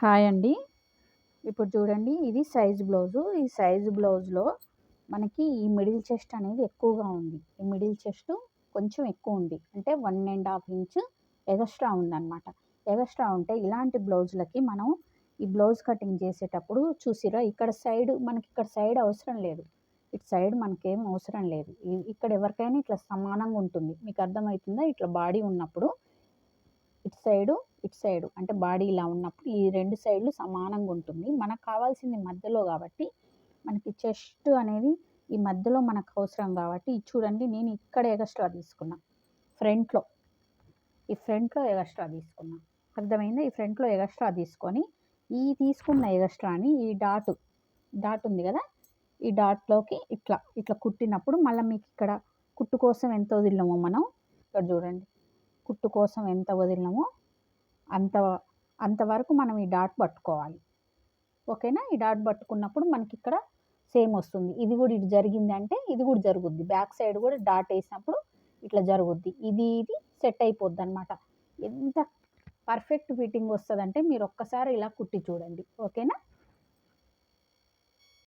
Hi అండి. ఇప్పుడు చూడండి ఇది సైజ్ బ్లౌజు. ఈ సైజ్ బ్లౌజ్లో మనకి ఈ మిడిల్ చెస్ట్ అనేది ఎక్కువగా ఉంది. ఈ మిడిల్ చెస్ట్ కొంచెం ఎక్కువ ఉంది. అంటే one and half inch extra ఉందన్నమాట. ఎగస్ట్రా ఉంటే ఇలాంటి బ్లౌజులకి మనం ఈ బ్లౌజ్ కటింగ్ చేసేటప్పుడు చూసిరా ఇక్కడ సైడ్ మనకి ఇక్కడ సైడ్ అవసరం లేదు. ఇటు సైడ్ మనకేం అవసరం లేదు. ఇక్కడ ఎవరికైనా ఇట్లా సమానంగా ఉంటుంది. మీకు అర్థమవుతుందా? ఇట్లా బాడీ ఉన్నప్పుడు ఇటు సైడు ఇటు సైడు అంటే బాడీ ఇలా ఉన్నప్పుడు ఈ రెండు సైడ్లు సమానంగా ఉంటుంది. మనకు కావాల్సింది మధ్యలో కాబట్టి మనకి చెస్ట్ అనేది ఈ మధ్యలో మనకు అవసరం కాబట్టి ఇది చూడండి నేను ఇక్కడ ఎగస్ట్రా తీసుకున్నా. ఫ్రంట్లో ఈ ఫ్రంట్లో ఎగస్ట్రా తీసుకున్నా. అర్థమైందా? ఈ ఫ్రంట్లో ఎగస్ట్రా తీసుకొని ఈ తీసుకున్న ఎగస్ట్రాని ఈ డాటు డాట్ ఉంది కదా? ఈ డాట్లోకి ఇట్లా ఇట్లా కుట్టినప్పుడు మళ్ళీ మీకు ఇక్కడ కుట్టు కోసం ఎంత వదిలినామో మనం ఇక్కడ చూడండి. కుట్టు కోసం ఎంత వదిలినామో అంత అంతవరకు మనం ఈ డాట్ పట్టుకోవాలి. ఓకేనా? ఈ డాట్ పట్టుకున్నప్పుడు మనకి ఇక్కడ సేమ్ వస్తుంది. ఇది కూడా ఇటు జరిగింది అంటే ఇది కూడా జరుగుద్ది. బ్యాక్ సైడ్ కూడా డాట్ వేసినప్పుడు ఇట్లా జరుగుద్ది. ఇది ఇది సెట్ అయిపోద్ది అనమాట ఎంత పర్ఫెక్ట్ ఫిట్టింగ్ వస్తుందంటే మీరు ఒక్కసారి ఇలా కుట్టి చూడండి. ఓకేనా?